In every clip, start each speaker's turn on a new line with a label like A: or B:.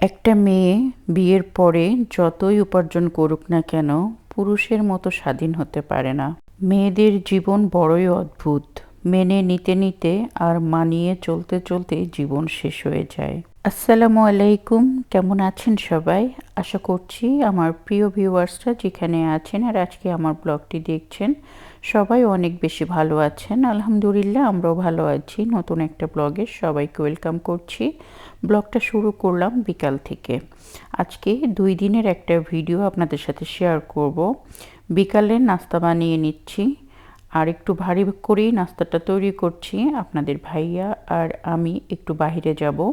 A: একটা মেয়ে বিয়ের পরে যতই উপার্জন করুক না কেন, পুরুষের মতো স্বাধীন হতে পারে না। মেয়েদের জীবন বড়ই অদ্ভুত। মেনে নিতে নিতে আর মানিয়ে চলতে চলতে জীবন শেষ হয়ে যায়। আসসালামু আলাইকুম, কেমন আছেন সবাই? আশা করছি আমার প্রিয় ভিউয়ার্সরা যেখানে আছেন আর আজকে আমার ব্লগটি দেখছেন, সবাই অনেক বেশি ভালো আছেন। আলহামদুলিল্লাহ, আমরাও ভালো আছি। নতুন একটা ব্লগে সবাইকে ওয়েলকাম করছি। ব্লগটা শুরু করলাম বিকাল থেকে। আজকে দুই দিনের একটা ভিডিও আপনাদের সাথে শেয়ার করব। বিকালে নাস্তা বানিয়ে নিচ্ছি। আর একটু ভারী করেই নাস্তাটা তৈরি করছি আপনাদের ভাইয়া আর আমি একটু বাহিরে যাব।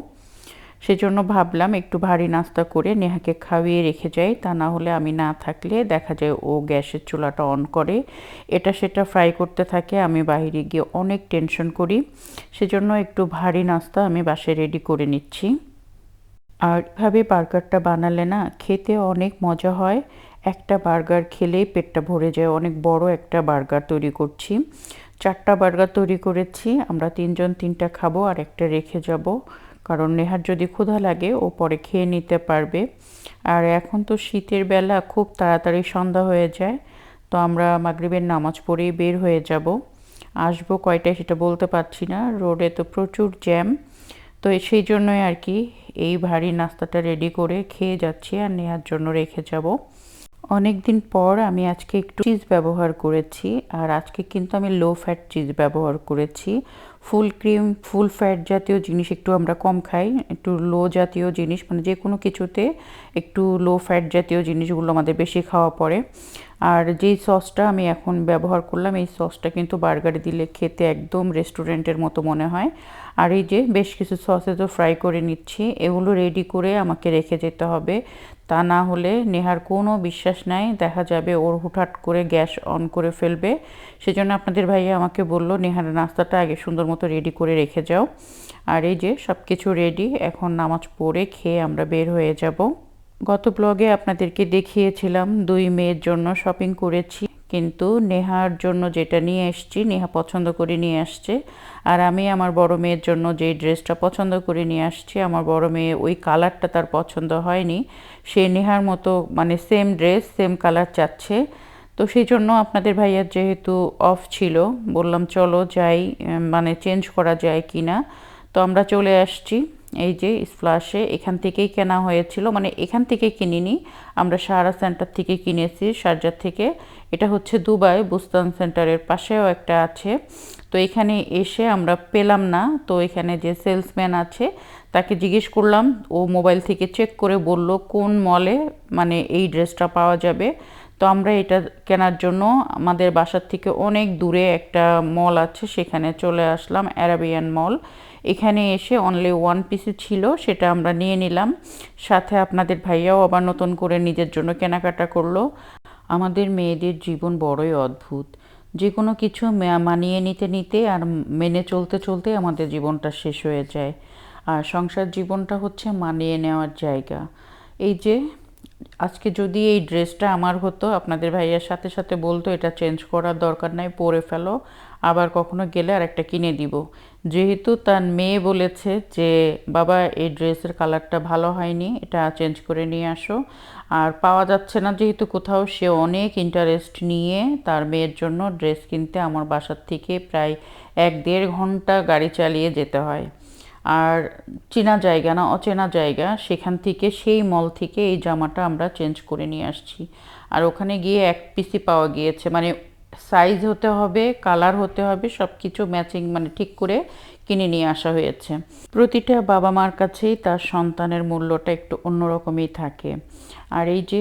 A: সেজন্য ভাবলাম একটু ভারী নাস্তা করে নেহাকে খাইয়ে রেখে যাই। তা না হলে আমি না থাকলে দেখা যায় ও গ্যাসের চুলাটা অন করে। এটা সেটা ফ্রাই করতে থাকে, আমি বাইরে গিয়ে অনেক টেনশন করি। সেজন্য একটু ভারী নাস্তা আমি বাসে রেডি করে নিচ্ছি। আর এভাবে বার্গারটা বানালে না খেতে অনেক মজা হয়। একটা বার্গার খেলেই পেটটা ভরে যায়। অনেক বড় একটা বার্গার তৈরি করছি। চারটা বার্গার তৈরি করেছি। আমরা তিনজন তিনটা খাব আর একটা রেখে যাব। কারণ নেহার যদি ক্ষুধা লাগে, ও পরে খেয়ে নিতে পারবে। আর এখন তো শীতের বেলা, খুব তাড়াতাড়ি সন্ধ্যা হয়ে যায়। তো আমরা মাগরিবের নামাজ পড়েই বের হয়ে যাব। আসব কয়টায় সেটা বলতে পারছি না। রোডে তো প্রচুর জ্যাম। তো সেই জন্যই আর কি এই ভারী নাস্তাটা রেডি করে খেয়ে যাচ্ছি আর নেহার জন্য রেখে যাব। অনেক দিন পর আমি আজকে একটু চিজ ব্যবহার করেছি, আর আজকে কিন্তু আমি লো ফ্যাট চিজ ব্যবহার করেছি। ফুল ক্রিম ফুল ফ্যাট জাতীয় জিনিস একটু আমরা কম খাই, একটু লো জাতীয় জিনিস মানে যে কোনো কিছুতে একটু লো ফ্যাট জাতীয় জিনিসগুলো আমাদের বেশি খাওয়া পড়ে। আর যেই সসটা আমি এখন ব্যবহার করলাম, এই সসটা কিন্তু বার্গারে দিলে খেতে একদম রেস্টুরেন্টের মতো মনে হয়। আর এই যে বেশ কিছু সসে তো ফ্রাই করে নিচ্ছি, এগুলো রেডি করে আমাকে রেখে যেতে হবে। তা না হলে নেহার কোনো বিশ্বাস নাই। দেখা যাবে ওর হুটহাট করে গ্যাস অন করে ফেলবে। সেজন্য আপনাদের ভাইয়া আমাকে বলল, নেহার নাস্তাটা আগে সুন্দর মতো রেডি করে রেখে যাও। আর এই যে সব কিছু রেডি, এখন নামাজ পড়ে খেয়ে আমরা বের হয়ে যাব। গত ব্লগে আপনাদেরকে দেখিয়েছিলাম দুই মেয়ের জন্য শপিং করেছি। কিন্তু নেহার জন্য যেটা নিয়ে এসছি, নেহা পছন্দ করে নিয়ে আসছে। আর আমি আমার বড় মেয়ের জন্য যেই ড্রেসটা পছন্দ করে নিয়ে আসছি, আমার বড় মেয়ে ওই কালারটা তার পছন্দ হয়নি। সে নেহার মতো মানে সেম ড্রেস সেম কালার চাচ্ছে। তো সেই জন্য আপনাদের ভাইয়ার যেহেতু অফ ছিল, বললাম চলো যাই মানে চেঞ্জ করা যায় কি না তো আমরা চলে আসছি। এই যে স্প্লাশে এখান থেকেই কেনা হয়েছিল মানে এখান থেকে কিনিনি। আমরা সাহারা সেন্টার থেকে কিনেছি শারজার থেকে। এটা হচ্ছে দুবাই, বুস্তান সেন্টারের পাশেও একটা আছে। তো এখানে এসে আমরা পেলাম না। তো এখানে যে সেলসম্যান আছে, তাকে জিজ্ঞেস করলাম, ও মোবাইল থেকে চেক করে বলল, কোন মলে মানে এই ড্রেসটা পাওয়া যাবে। তো আমরা এটা কেনার জন্য আমাদের বাসার থেকে অনেক দূরে একটা মল আছে, সেখানে চলে আসলাম অ্যারাবিয়ান মল এখানে এসে অনলি ওয়ান পিসি ছিল, সেটা আমরা নিয়ে নিলাম। সাথে আপনাদের ভাইয়াও আবার নতুন করে নিজের জন্য কেনাকাটা করল। আমাদের মেয়েদের জীবন বড়ই অদ্ভুত। যে কোনো কিছু মানিয়ে নিতে নিতে আর মেনে চলতে চলতে আমাদের জীবনটা শেষ হয়ে যায়। আর সংসার জীবনটা হচ্ছে মানিয়ে নেওয়ার জায়গা। এই যে, আজকে যদি এই ড্রেসটা আমার হতো, আপনাদের ভাইয়ার সাথে সাথে বলতো, এটা চেঞ্জ করার দরকার নাই, পরে ফেলো, আবার কখনো গেলে আর একটা কিনে দিব। যেহেতু তার মেয়ে বলেছে যে, বাবা, এই ড্রেসের কালারটা ভালো হয়নি, এটা চেঞ্জ করে নিয়ে আসো। আর পাওয়া যাচ্ছে না যেহেতু কোথাও, সে অনেক ইন্টারেস্ট নিয়ে তার মেয়ের জন্য ড্রেস কিনতে আমার বাসার থেকে প্রায় এক দেড় ঘণ্টা গাড়ি চালিয়ে যেতে হয়। আর চেনা জায়গা না, অচেনা জায়গা, সেখান থেকে, সেই মল থেকে এই জামাটা আমরা চেঞ্জ করে নিয়ে আসছি। আর ওখানে গিয়ে এক পিসি পাওয়া গিয়েছে মানে সাইজ হতে হবে কালার হতে হবে সব কিছু ম্যাচিং মানে ঠিক করে কিনে নিয়ে আসা হয়েছে। প্রতিটা বাবা মার কাছেই তার সন্তানের মূল্যটা একটু অন্যরকমই থাকে। আর এই যে,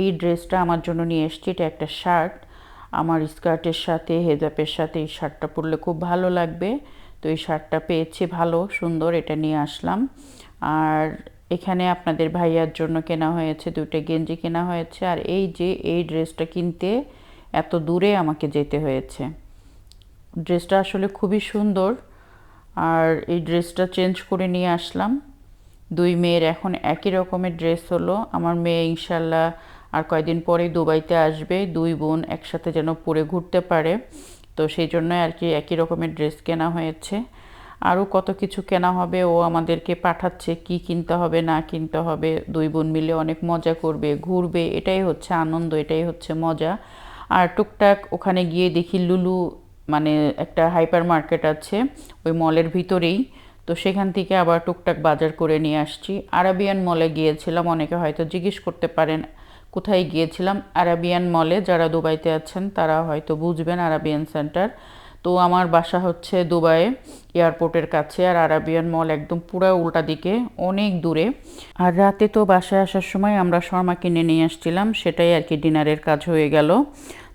A: এই ড্রেসটা আমার জন্য নিয়ে এসছি, এটা একটা শার্ট আমার স্কার্টের সাথে হেজাপের সাথে এই শার্টটা পরলে খুব ভালো লাগবে। তো এই শার্টটা পেয়েছি ভালো, সুন্দর, এটা নিয়ে আসলাম। আর এখানে আপনাদের ভাইয়ার জন্য কেনা হয়েছে দুটো গেঞ্জি কেনা হয়েছে। আর এই যে, এই ড্রেসটা কিনতে এত দূরে আমাকে যেতে হয়েছে। ড্রেসটা আসলে খুবই সুন্দর। আর এই ড্রেসটা চেঞ্জ করে নিয়ে আসলাম। দুই মেয়ের এখন একই রকমের ড্রেস হলো। আমার মেয়ে ইনশাল্লাহ আর কয়দিন পরে দুবাইতে আসবে। দুই বোন একসাথে যেন পরে ঘুরতে পারে। তো সেই জন্য আর কি একই রকমের ড্রেস কেনা হয়েছে। আরও কত কিছু কেনা হবে, ও আমাদেরকে পাঠাচ্ছে কি কিনতে হবে, না কিনতে হবে। দুই বোন মিলে অনেক মজা করবে, ঘুরবে, এটাই হচ্ছে আনন্দ, এটাই হচ্ছে মজা। আর টুকটাক ওখানে গিয়ে দেখি লুলু মানে একটা হাইপার মার্কেট আছে ওই মলের ভিতরেই। তো সেখান থেকে আবার টুকটাক বাজার করে নিয়ে আসছি। আরাবিয়ান মলে গিয়েছিলাম, অনেকে হয়তো জিজ্ঞেস করতে পারেন, কোথায় গিয়েছিলাম? আরাবিয়ান মলে, যারা দুবাইতে আছেন, তারা হয়তো বুঝবেন আরাবিয়ান সেন্টার। তো আমার বাসা হচ্ছে দুবাইয়ে এয়ারপোর্টের কাছে আর আরাবিয়ান মল একদম পুরো উল্টা দিকে, অনেক দূরে। আর রাতে তো বাসায় আসার সময় আমরা শর্মা কিনে নিয়ে আসছিলাম, সেটাই আর কি ডিনারের কাজ হয়ে গেল।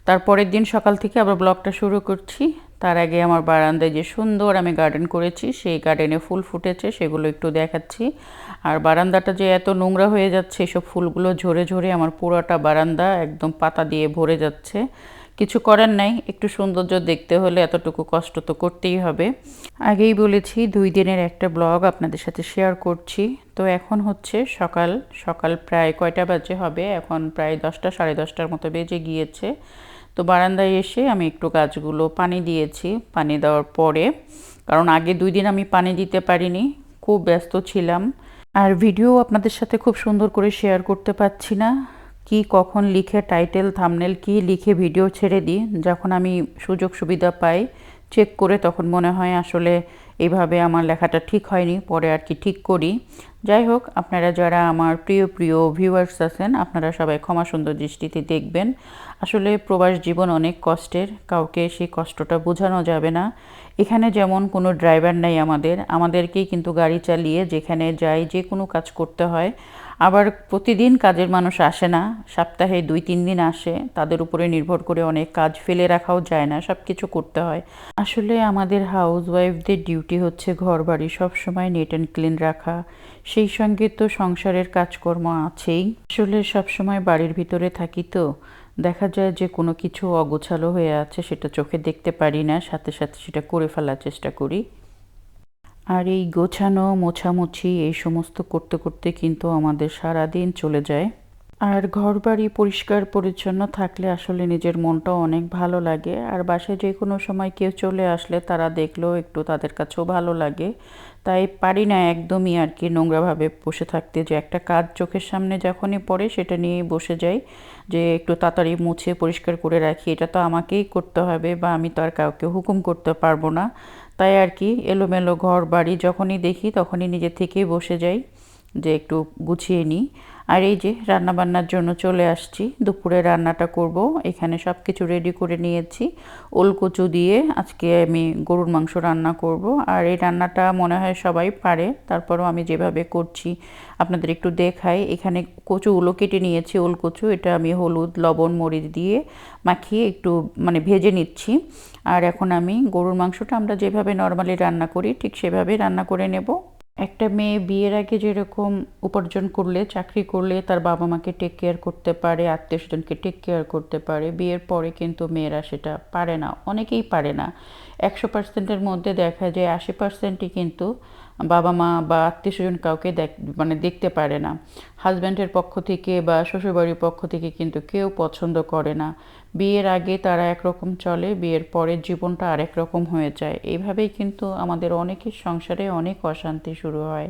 A: তারপরের দিন সকাল থেকে আবার ব্লগটা শুরু করছি। তার আগে আমার বারান্দায় যে সুন্দর আমি গার্ডেন করেছি, সেই গার্ডেনে ফুল ফুটেছে, সেগুলো একটু দেখাচ্ছি। আর বারান্দাটা যে এত নোংরা হয়ে যাচ্ছে এসব ফুলগুলো ঝরে ঝরে আমার পুরোটা বারান্দা একদম পাতা দিয়ে ভরে যাচ্ছে। কিছু করার নাই, একটু সৌন্দর্য দেখতে হলে এতটুকু কষ্ট তো করতেই হবে। আগেই বলেছি, দুই দিনের একটা ব্লগ আপনাদের সাথে শেয়ার করছি। তো এখন হচ্ছে সকাল সকাল প্রায় কয়টা বাজে হবে? এখন প্রায় দশটা, সাড়ে দশটার মতো বেজে গিয়েছে। তো বারান্দায় এসে আমি একটু গাছগুলো পানি দিয়েছি, পানি দেওয়ার পরে। কারণ আগে দুই দিন আমি পানি দিতে পারিনি, খুব ব্যস্ত ছিলাম। আর ভিডিও আপনাদের সাথে খুব সুন্দর করে শেয়ার করতে পারছি না। কি কখন লিখে টাইটেল থামনেল কি লিখে ভিডিও ছেড়ে দিই, যখন আমি সুযোগ সুবিধা পাই চেক করে তখন মনে হয় আসলে এইভাবে আমার লেখাটা ঠিক হয়নি, পরে আর কি ঠিক করি। যাই হোক, আপনারা যারা আমার প্রিয় প্রিয় ভিউয়ার্স আছেন, আপনারা সবাই ক্ষমা সুন্দর দৃষ্টিতে দেখবেন। আসলে প্রবাস জীবন অনেক কষ্টের, কাউকে সেই কষ্টটা বোঝানো যাবে না। এখানে যেমন কোনো ড্রাইভার নাই আমাদের, আমাদেরকেই কিন্তু গাড়ি চালিয়ে যেখানে যাই, যে কোনো কাজ করতে হয়। আবার প্রতিদিন কাজের মানুষ আসে না। সপ্তাহে দুই, তিন দিন আসে। তাদের উপরে নির্ভর করে অনেক কাজ ফেলে রাখাও যায় না সব কিছু করতে হয়। আসলে আমাদের হাউস ওয়াইফদের ডিউটি হচ্ছে ঘর বাড়ি সবসময় নেট অ্যান্ড ক্লিন রাখা। সেই সঙ্গে তো সংসারের কাজকর্ম আছেই। আসলে সবসময় বাড়ির ভিতরে থাকি তো। দেখা যায় যে কোনো কিছু অগোছালো হয়ে আছে, সেটা চোখে দেখতে পারি না। সাথে সাথে সেটা করে ফেলার চেষ্টা করি। আর এই গোছানো, মোছামুছি এই সমস্ত করতে করতে কিন্তু আমাদের সারা দিন চলে যায়। আর ঘর বাড়ি পরিষ্কার পরিচ্ছন্ন থাকলে আসলে নিজের মনটাও অনেক ভালো লাগে। আর বাসায় যে কোনো সময় কেউ চলে আসলে তারা দেখলেও একটু তাদের কাছেও ভালো লাগে। তাই পারি না একদমই আর কি নোংরাভাবে বসে থাকতে যে একটা কাজ চোখের সামনে যখনই পড়ে সেটা নিয়েই বসে যাই। যে একটু তাড়াতাড়ি মুছে পরিষ্কার করে রাখি, এটা তো আমাকেই করতে হবে বা আমি তো আর কাউকে হুকুম করতে পারব না। তাই আর কি এলোমেলো ঘর বাড়ি যখনই দেখি তখনই নিজের থেকেই বসে যাই যে একটু গুছিয়ে নিই। আর এই যে রান্না বান্নার জন্য চলে আসছি, দুপুরে রান্নাটা করব। এখানে সব কিছু রেডি করে নিয়েছি। ওলকচু দিয়ে আজকে আমি গরুর মাংস রান্না করব। আর এই রান্নাটা মনে হয় সবাই পারে, তারপরও আমি যেভাবে করছি আপনাদের একটু দেখাই। এখানে কচুগুলো কেটে নিয়েছি ওলকচু, এটা আমি হলুদ, লবণ, মরিচ দিয়ে মাখিয়ে একটু মানে ভেজে নিচ্ছি। আর এখন আমি গরুর মাংসটা আমরা যেভাবে নর্মালি রান্না করি, ঠিক সেভাবে রান্না করে নেব। একটা মেয়ে বিয়ের আগে যেরকম উপার্জন করলে, চাকরি করলে তার বাবা মাকে টেক কেয়ার করতে পারে, আত্মীয় স্বজনকে টেক কেয়ার করতে পারে, বিয়ের পরে কিন্তু মেয়েরা সেটা পারে না, অনেকেই পারে না। একশো পার্সেন্টের মধ্যে দেখা যায় আশি পার্সেন্টই কিন্তু বাবা মা বা আত্মীয় স্বজন কাউকে দেখ মানে দেখতে পারে না। হাজব্যান্ডের পক্ষ থেকে বা শ্বশুরবাড়ির পক্ষ থেকে কিন্তু কেউ পছন্দ করে না। বিয়ের আগে তারা একরকম চলে, বিয়ের পরের জীবনটা আরেক রকম হয়ে যায়। এইভাবেই কিন্তু আমাদের অনেকের সংসারে অনেক অশান্তি শুরু হয়।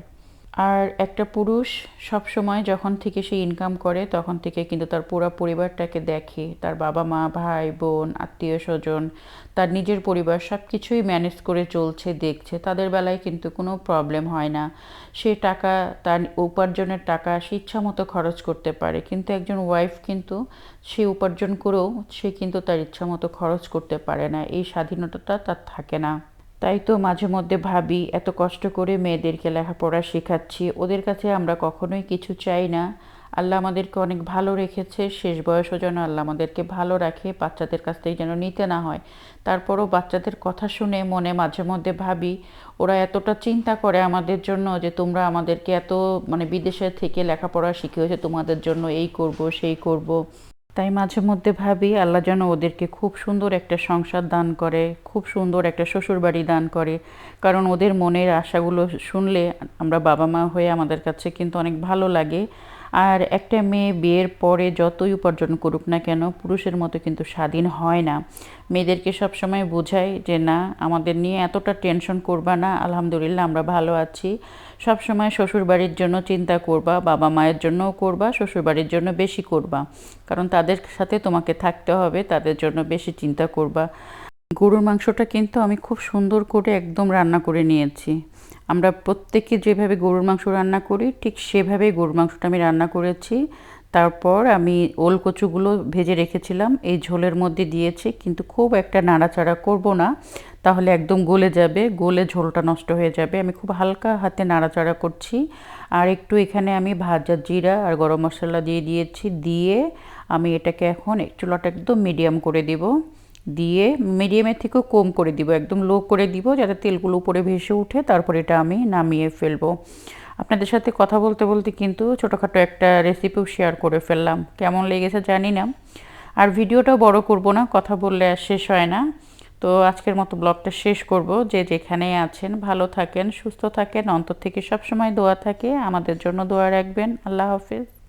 A: আর একটা পুরুষ সব সময় যখন থেকে সে ইনকাম করে, তখন থেকে কিন্তু তার পুরো পরিবারটাকে দেখে। তার বাবা মা, ভাই, বোন, আত্মীয় স্বজন, তার নিজের পরিবার সব কিছুই ম্যানেজ করে চলছে, দেখছে। তাদের বেলায় কিন্তু কোনো প্রবলেম হয় না। সে টাকা, তার উপার্জনের টাকা সে ইচ্ছা মতো খরচ করতে পারে। কিন্তু একজন ওয়াইফ কিন্তু সে উপার্জন করেও সে কিন্তু তার ইচ্ছা মতো খরচ করতে পারে না। এই স্বাধীনতাটা তার থাকে না। তাই তো মাঝে মধ্যে ভাবি, এত কষ্ট করে মেয়েদেরকে লেখাপড়া শেখাচ্ছি, ওদের কাছে আমরা কখনোই কিছু চাই না। আল্লাহ আমাদেরকে অনেক ভালো রেখেছে, শেষ বয়সও যেন আল্লাহ আমাদেরকে ভালো রাখে, বাচ্চাদের কাছ থেকে যেন নিতে না হয়। তারপরও বাচ্চাদের কথা শুনে মনে মাঝে মধ্যে ভাবি, ওরা এতটা চিন্তা করে আমাদের জন্য যে তোমরা আমাদেরকে এত মানে বিদেশে থেকে লেখাপড়া শিখিয়েছে, তোমাদের জন্য এই করব, সেই করব। তাই মাঝে মধ্যে ভাবি, আল্লাহ যেন ওদেরকে খুব সুন্দর একটা সংসার দান করে, খুব সুন্দর একটা শ্বশুরবাড়ি দান করে। কারণ ওদের মনের আশাগুলো শুনলে আমরা বাবা মা হয়ে আমাদের কাছে কিন্তু অনেক ভালো লাগে। আর একটা মেয়ে বিয়ের পরে যতই উপার্জন করুক না কেন, পুরুষের মতো কিন্তু স্বাধীন হয় না। মেয়েদেরকে সবসময় বোঝাই যে, না, আমাদের নিয়ে এতটা টেনশন করবা না, আলহামদুলিল্লাহ আমরা ভালো আছি। সব সময় শ্বশুর বাড়ির জন্য চিন্তা করবা, বাবা মায়ের জন্যও করবা শ্বশুর বাড়ির জন্য বেশি করবা। কারণ তাদের সাথে তোমাকে থাকতে হবে, তাদের জন্য বেশি চিন্তা করবা। গরুর মাংসটা কিন্তু আমি খুব সুন্দর করে একদম রান্না করে নিয়েছি। আমরা প্রত্যেকে যেভাবে গরুর মাংস রান্না করি, ঠিক সেভাবেই গরুর মাংসটা আমি রান্না করেছি। তারপর আমি ওল কচুগুলো ভেজে রেখেছিলাম, এই ঝোলের মধ্যে দিয়েছি, কিন্তু খুব একটা নাড়াচাড়া করব না, তাহলে একদম গলে যাবে, গলে ঝোলটা নষ্ট হয়ে যাবে। আমি খুব হালকা হাতে নাড়াচাড়া করছি। আর একটু এখানে আমি ভাজা জিরা আর গরম মশলা দিয়ে দিয়েছি, দিয়ে আমি এটাকে এখন চুলাটা একদম মিডিয়াম করে দিব। দিয়ে মিডিয়ামের থেকেও কম করে দিব, একদম লো করে দিব যাতে তেলগুলো উপরে ভেসে উঠে, তারপর এটা আমি নামিয়ে ফেলব। আপনাদের সাথে কথা বলতে বলতে কিন্তু ছোটোখাটো একটা রেসিপিও শেয়ার করে ফেললাম। কেমন লেগেছে জানি না। আর ভিডিওটাও বড় করব না, কথা বললে আর শেষ হয় না। তো আজকের মতো ব্লগটা শেষ করব। যে যেখানে আছেন, ভালো থাকেন, সুস্থ থাকেন, অন্তর থেকে সবসময় দোয়া থাকে। আমাদের জন্য দোয়া রাখবেন। আল্লাহ হাফিজ।